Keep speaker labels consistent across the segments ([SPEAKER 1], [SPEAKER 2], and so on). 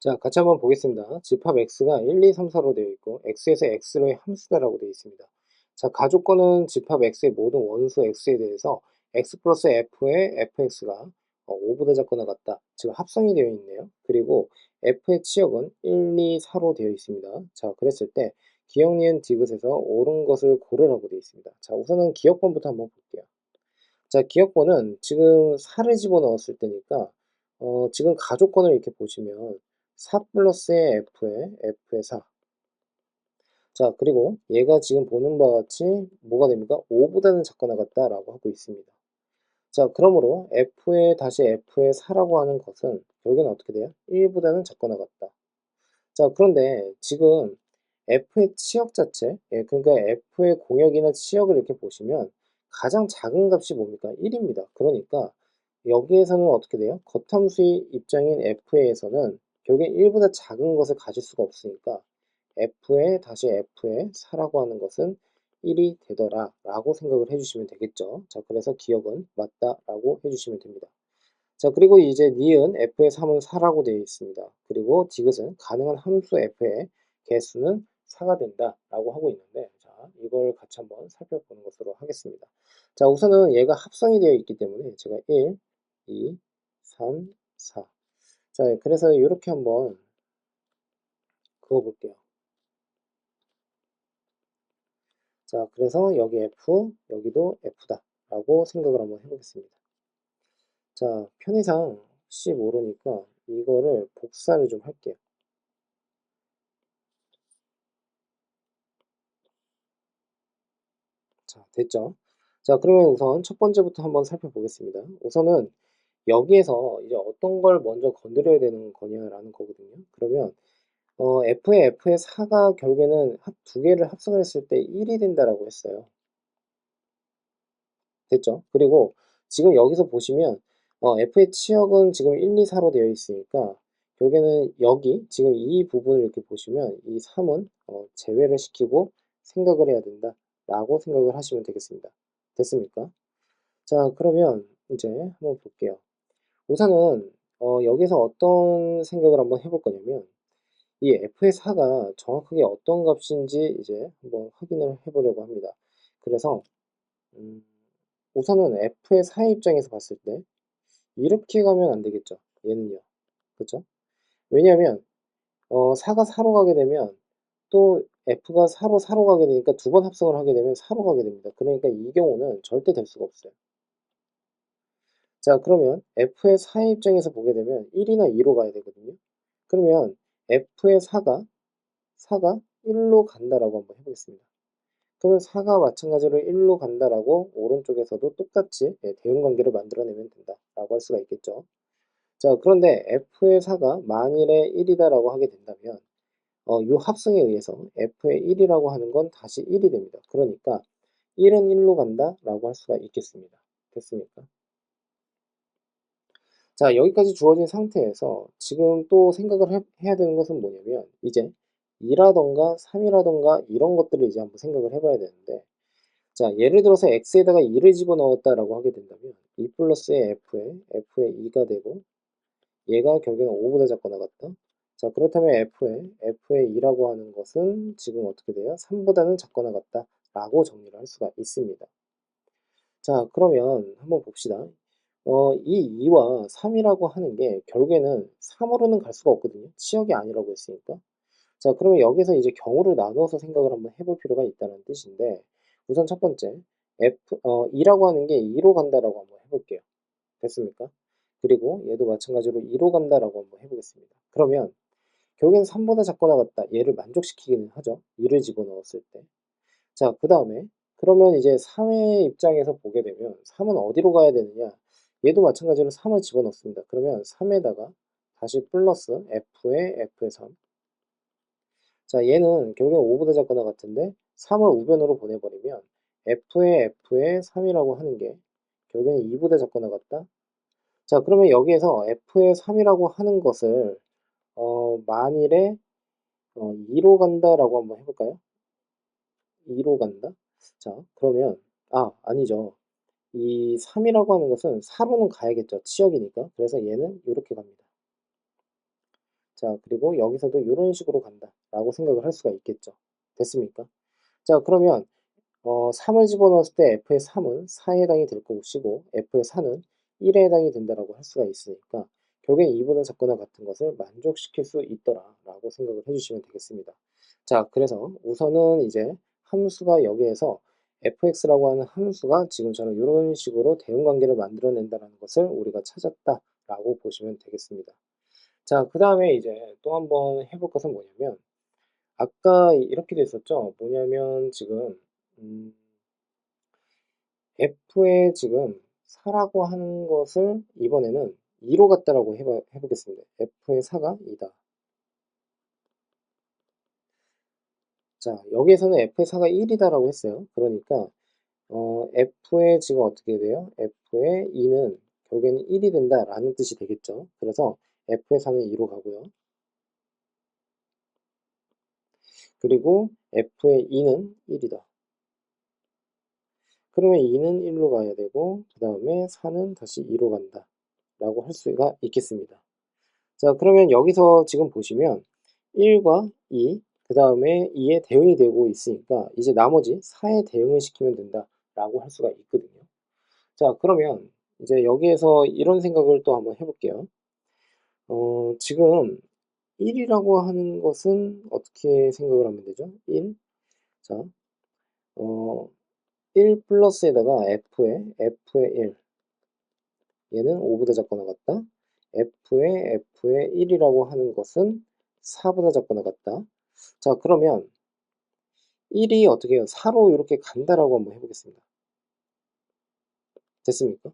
[SPEAKER 1] 자, 같이 한번 보겠습니다. 집합 x가 1, 2, 3, 4로 되어 있고 x에서 x로의 함수다라고 되어 있습니다. 자, 가족권은 집합 x의 모든 원수 x에 대해서 x 플러스 f의 fx가 5보다 작거나 같다. 즉 합성이 되어 있네요. 그리고 f의 치역은 1, 2, 4로 되어 있습니다. 자, 그랬을 때 기억, 니은, 디귿에서 옳은 것을 고르라고 되어 있습니다. 자, 우선은 기억번부터 한번 볼게요. 자, 기억번은 지금 4를 집어넣었을 때니까 어, 지금 가족권을 이렇게 보시면 4 플러스의 f에 f의 4. 자, 그리고 얘가 지금 보는 바와 같이 뭐가 됩니까? 5보다는 작거나 같다라고 하고 있습니다. 자, 그러므로 f에 다시 f의 4라고 하는 것은 결국에는 어떻게 돼요? 1보다는 작거나 같다. 자, 그런데 지금 f의 치역 자체, 예, 그러니까 f의 공역이나 치역을 이렇게 보시면 가장 작은 값이 뭡니까? 1입니다. 그러니까 여기에서는 어떻게 돼요? 겉함수의 입장인 f에서는 결국엔 1보다 작은 것을 가질 수가 없으니까 f에 다시 f에 4라고 하는 것은 1이 되더라 라고 생각을 해주시면 되겠죠. 자, 그래서 기억은 맞다 라고 해주시면 됩니다. 자, 그리고 이제 니은 f의 3은 4라고 되어 있습니다. 그리고 디귿은 가능한 함수 f의 개수는 4가 된다 라고 하고 있는데 자, 이걸 같이 한번 살펴보는 것으로 하겠습니다. 자, 우선은 얘가 합성이 되어 있기 때문에 제가 1, 2, 3, 4 자, 그래서 이렇게 한번 그어 볼게요. 자, 그래서 여기 F, 여기도 F다 라고 생각을 한번 해보겠습니다. 자, 편의상 C 모르니까 이거를 복사를 좀 할게요. 자, 됐죠? 자, 그러면 우선 첫 번째부터 한번 살펴보겠습니다. 우선은 여기에서 이제 어떤 걸 먼저 건드려야 되는 거냐라는 거거든요. 그러면 어, f의 f의 4가 결국에는 두 개를 합성을 했을 때 1이 된다라고 했어요. 됐죠? 그리고 지금 여기서 보시면 어, f의 치역은 지금 1, 2, 4로 되어 있으니까 결국에는 여기 지금 이 부분을 이렇게 보시면 이 3은 어, 제외를 시키고 생각을 해야 된다 라고 생각을 하시면 되겠습니다. 됐습니까? 자 그러면 이제 한번 볼게요. 우선은 어, 여기서 어떤 생각을 한번 해볼 거냐면 이 f의 4가 정확하게 어떤 값인지 이제 한번 확인을 해보려고 합니다. 그래서 음, 우선은 f의 4의 입장에서 봤을 때 이렇게 가면 안 되겠죠. 얘는요. 그렇죠? 왜냐하면 어, 4가 4로 가게 되면 또 f가 4로 4로 가게 되니까 두 번 합성을 하게 되면 4로 가게 됩니다. 그러니까 이 경우는 절대 될 수가 없어요. 자, 그러면 f의 4의 입장에서 보게 되면 1이나 2로 가야 되거든요. 그러면 f의 4가 4가 1로 간다라고 한번 해보겠습니다. 그러면 4가 마찬가지로 1로 간다라고 오른쪽에서도 똑같이 예, 대응 관계를 만들어내면 된다라고 할 수가 있겠죠. 자, 그런데 f의 4가 만일에 1이다라고 하게 된다면 어, 이 합성에 의해서 f의 1이라고 하는 건 다시 1이 됩니다. 그러니까 1은 1로 간다라고 할 수가 있겠습니다. 됐습니까? 자, 여기까지 주어진 상태에서 지금 또 생각을 해, 해야 되는 것은 뭐냐면 이제 2라던가 3이라던가 이런 것들을 이제 한번 생각을 해봐야 되는데 자, 예를 들어서 x에다가 2를 집어넣었다라고 하게 된다면 2 플러스의 f에 f의 2가 되고 얘가 결국에는 5보다 작거나 같다. 자, 그렇다면 f에 f의 2라고 하는 것은 지금 어떻게 돼요? 3보다는 작거나 같다 라고 정리를 할 수가 있습니다. 자, 그러면 한번 봅시다. 어, 이 2와 3이라고 하는 게 결국에는 3으로는 갈 수가 없거든요. 치역이 아니라고 했으니까. 자, 그러면 여기서 이제 경우를 나누어서 생각을 한번 해볼 필요가 있다는 뜻인데 우선 첫 번째 F, 어, 2라고 하는 게 2로 간다라고 한번 해볼게요. 됐습니까? 그리고 얘도 마찬가지로 2로 간다라고 한번 해보겠습니다. 그러면 결국엔 3보다 작거나 같다. 얘를 만족시키기는 하죠. 2를 집어넣었을 때. 자, 그 다음에 그러면 이제 3의 입장에서 보게 되면 3은 어디로 가야 되느냐? 얘도 마찬가지로 3을 집어넣습니다. 그러면 3에다가 다시 플러스 f의 f의 3. 자, 얘는 결국엔 5보다 작거나 같은데 3을 우변으로 보내버리면 f의 f의 3이라고 하는 게 결국에는 2보다 작거나 같다. 자, 그러면 여기에서 f의 3이라고 하는 것을 어, 만일에 어, 2로 간다라고 한번 해볼까요? 2로 간다? 자, 그러면 아, 아니죠. 이 3이라고 하는 것은 4로는 가야겠죠. 치역이니까. 그래서 얘는 이렇게 갑니다. 자, 그리고 여기서도 이런 식으로 간다 라고 생각을 할 수가 있겠죠. 됐습니까? 자, 그러면 어, 3을 집어넣었을 때 f의 3은 4에 해당이 될 것이고 f의 4는 1에 해당이 된다라고 할 수가 있으니까 결국엔 2보다 작거나 같은 것을 만족시킬 수 있더라 라고 생각을 해주시면 되겠습니다. 자, 그래서 우선은 이제 함수가 여기에서 fx라고 하는 함수가 지금처럼 이런 식으로 대응 관계를 만들어낸다는 것을 우리가 찾았다라고 보시면 되겠습니다. 자, 그 다음에 이제 또 한번 해볼 것은 뭐냐면 아까 이렇게 됐었죠. 뭐냐면 지금 음, f의 지금 4라고 하는 것을 이번에는 2로 갔다라고 해봐, 해보겠습니다. f의 4가 2다. 자, 여기에서는 f의 4가 1이다라고 했어요. 그러니까 어, f의 지금 어떻게 돼요? f의 2는 결국에는 1이 된다라는 뜻이 되겠죠. 그래서 f의 4는 2로 가고요. 그리고 f의 2는 1이다. 그러면 2는 1로 가야 되고 그 다음에 4는 다시 2로 간다 라고 할 수가 있겠습니다. 자 그러면 여기서 지금 보시면 1과 2, 그 다음에 2에 대응이 되고 있으니까 이제 나머지 4에 대응을 시키면 된다 라고 할 수가 있거든요. 자 그러면 이제 여기에서 이런 생각을 또 한번 해볼게요. 어, 지금 1이라고 하는 것은 어떻게 생각을 하면 되죠? 1. 자, 어, 1 플러스에다가 f에 f의 1 얘는 5보다 작거나 같다. f의 f의 1이라고 하는 것은 4보다 작거나 같다. 자 그러면 1이 어떻게 해요? 4로 이렇게 간다라고 한번 해보겠습니다. 됐습니까?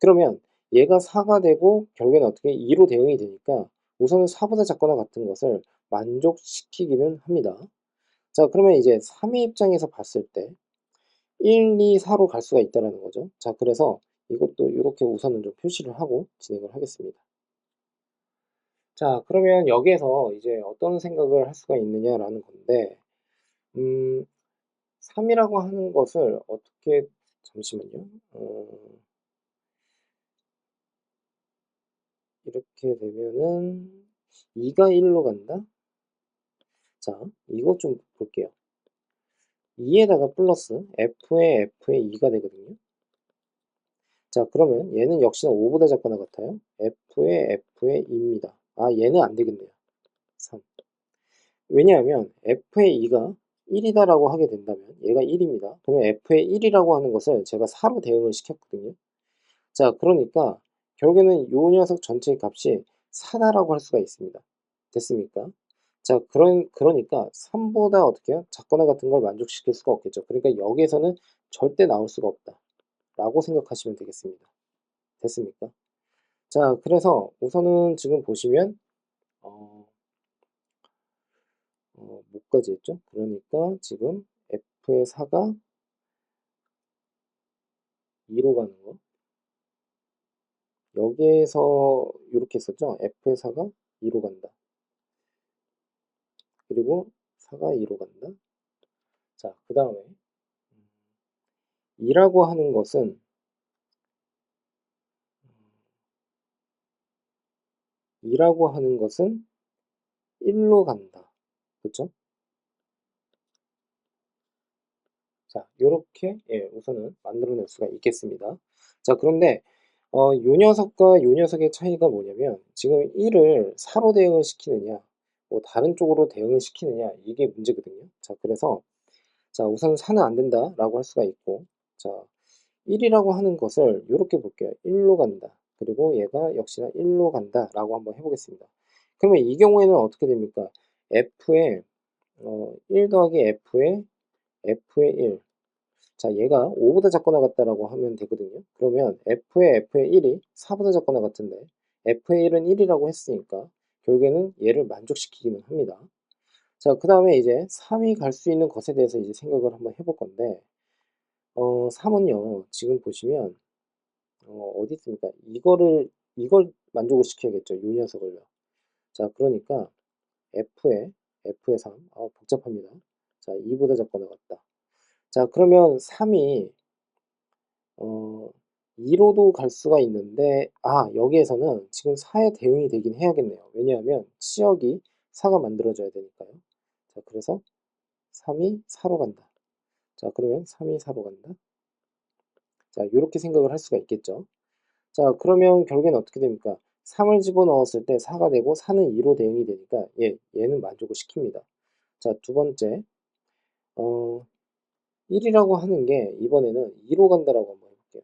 [SPEAKER 1] 그러면 얘가 4가 되고 결국에는 어떻게 2로 대응이 되니까 우선은 4보다 작거나 같은 것을 만족시키기는 합니다. 자 그러면 이제 3의 입장에서 봤을 때 1, 2, 4로 갈 수가 있다는 거죠. 자 그래서 이것도 이렇게 우선은 좀 표시를 하고 진행을 하겠습니다. 자 그러면 여기에서 이제 어떤 생각을 할 수가 있느냐라는 건데 음, 3이라고 하는 것을 어떻게 잠시만요. 어, 이렇게 되면은 2가 1로 간다. 자, 이것 좀 볼게요. 2에다가 플러스 f의 f의 2가 되거든요. 자, 그러면 얘는 역시나 5보다 작거나 같아요. f의 f의 2입니다. 아, 얘는 안 되겠네요. 3. 왜냐하면 f의 2가 1이다라고 하게 된다면 얘가 1입니다. 그러면 f의 1이라고 하는 것을 제가 4로 대응을 시켰거든요. 자, 그러니까 결국에는 요 녀석 전체의 값이 4다라고 할 수가 있습니다. 됐습니까? 자, 그런, 그러니까 3보다 어떻게 해요? 작거나 같은 걸 만족시킬 수가 없겠죠. 그러니까 여기에서는 절대 나올 수가 없다. 라고 생각하시면 되겠습니다. 됐습니까? 자, 그래서 우선은 지금 보시면, 어, 어, 뭐까지 했죠? 그러니까 지금 F의 4가 2로 가는 거. 여기에서 이렇게 했었죠? F의 4가 2로 간다. 그리고 4가 2로 간다. 자, 그 다음에 2라고 하는 것은 2라고 하는 것은 1로 간다. 그렇죠? 자, 이렇게 예, 우선은 만들어낼 수가 있겠습니다. 자, 그런데 어, 요 녀석과 요 녀석의 차이가 뭐냐면 지금 1을 4로 대응을 시키느냐 뭐 다른 쪽으로 대응을 시키느냐 이게 문제거든요. 자, 그래서 자, 우선 4는 안 된다 라고 할 수가 있고 자, 1이라고 하는 것을 이렇게 볼게요. 1로 간다. 그리고 얘가 역시나 1로 간다 라고 한번 해보겠습니다. 그러면 이 경우에는 어떻게 됩니까? f의 어, 1 더하기 f의 f의 1 자, 얘가 5보다 작거나 같다라고 하면 되거든요. 그러면 f의 f의 1이 4보다 작거나 같은데 f의 1은 1이라고 했으니까 결국에는 얘를 만족시키기는 합니다. 자, 그 다음에 이제 3이 갈 수 있는 것에 대해서 이제 생각을 한번 해볼 건데 어, 3은요, 지금 보시면 어, 어디 있습니까? 이거를 이걸 만족을 시켜야겠죠. 이 녀석을요. 자, 그러니까 f의 f의 3, 아, 복잡합니다. 자, 2보다 작거나 같다. 자, 그러면 3이 어, 2로도 갈 수가 있는데 아 여기에서는 지금 4에 대응이 되긴 해야겠네요. 왜냐하면 치역이 4가 만들어져야 되니까요. 자 그래서 3이 4로 간다. 자 그러면 3이 4로 간다. 자 이렇게 생각을 할 수가 있겠죠. 자 그러면 결국에는 어떻게 됩니까? 3을 집어넣었을 때 4가 되고 4는 2로 대응이 되니까 예, 얘는 만족을 시킵니다. 자 두 번째 어, 1이라고 하는 게 이번에는 2로 간다라고 한번 해볼게요.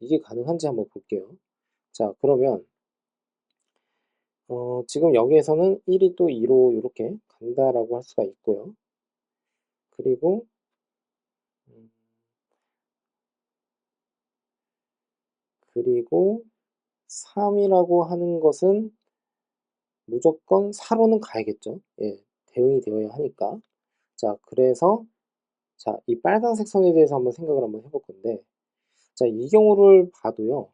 [SPEAKER 1] 이게 가능한지 한번 볼게요. 자 그러면 어, 지금 여기에서는 1이 또 2로 이렇게 간다라고 할 수가 있고요. 그리고 그리고 3이라고 하는 것은 무조건 4로는 가야겠죠. 예, 대응이 되어야 하니까. 자, 그래서 자, 이 빨간색 선에 대해서 한번 생각을 한번 해볼 건데 자, 이 경우를 봐도요.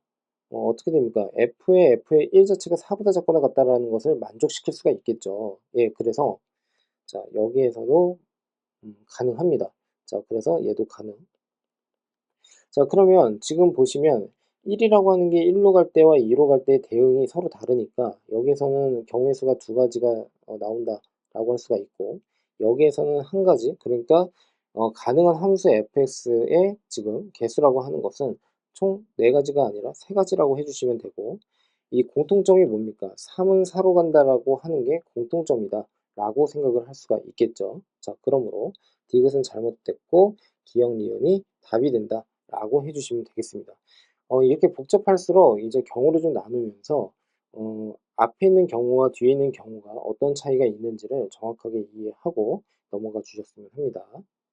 [SPEAKER 1] 어, 떻게 됩니까? f의 f의 1 자체가 4보다 작거나 같다라는 것을 만족시킬 수가 있겠죠. 예, 그래서 자, 여기에서도 음, 가능합니다. 자, 그래서 얘도 가능. 자, 그러면 지금 보시면 1이라고 하는 게 1로 갈 때와 2로 갈 때의 대응이 서로 다르니까 여기에서는 경우의 수가 두 가지가 어, 나온다 라고 할 수가 있고 여기에서는 한 가지 그러니까 어, 가능한 함수 fx의 지금 개수라고 하는 것은 총 네 가지가 아니라 세 가지라고 해주시면 되고 이 공통점이 뭡니까? 3은 4로 간다라고 하는 게 공통점이다 라고 생각을 할 수가 있겠죠. 자 그러므로 디귿은 잘못됐고 기억 니은이 답이 된다 라고 해주시면 되겠습니다. 어, 이렇게 복잡할수록 이제 경우를 좀 나누면서 어, 앞에 있는 경우와 뒤에 있는 경우가 어떤 차이가 있는지를 정확하게 이해하고 넘어가 주셨으면 합니다.